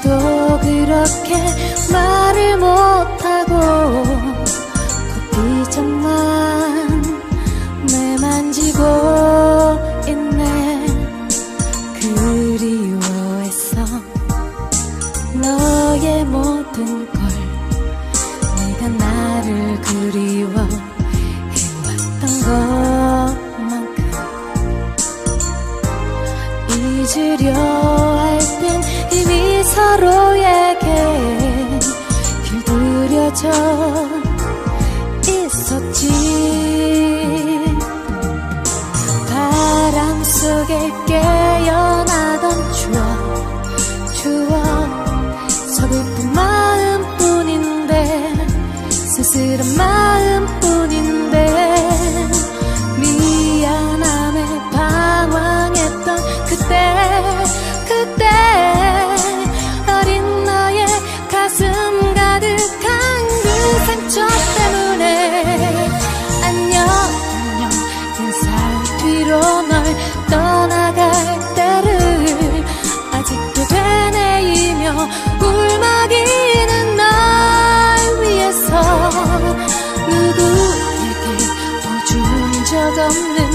그래도 그렇게 말을 못하고 커피잔만 내 만지고 있네. 그리워했어 너의 모든 걸 네가 나를 그리워해왔던 것만큼 잊으려 새벽에 깨어나던 추억 추억. 서글픈 마음뿐인데 쓸쓸한 마음뿐인데. don't live.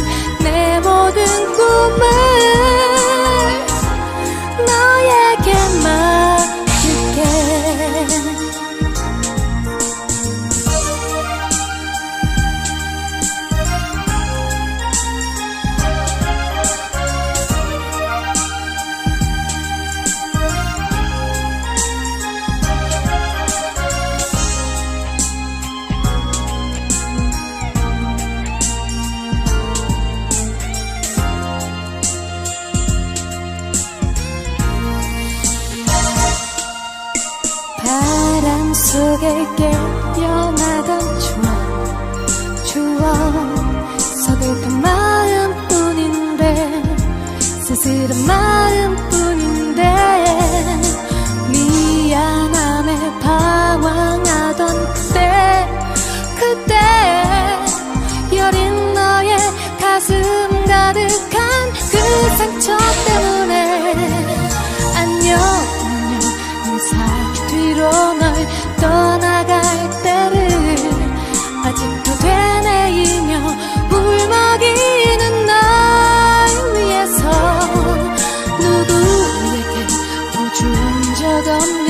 속에 깨어나던 추억 추억 서글픈 그 마음뿐인데 쓸쓸한 마음 don't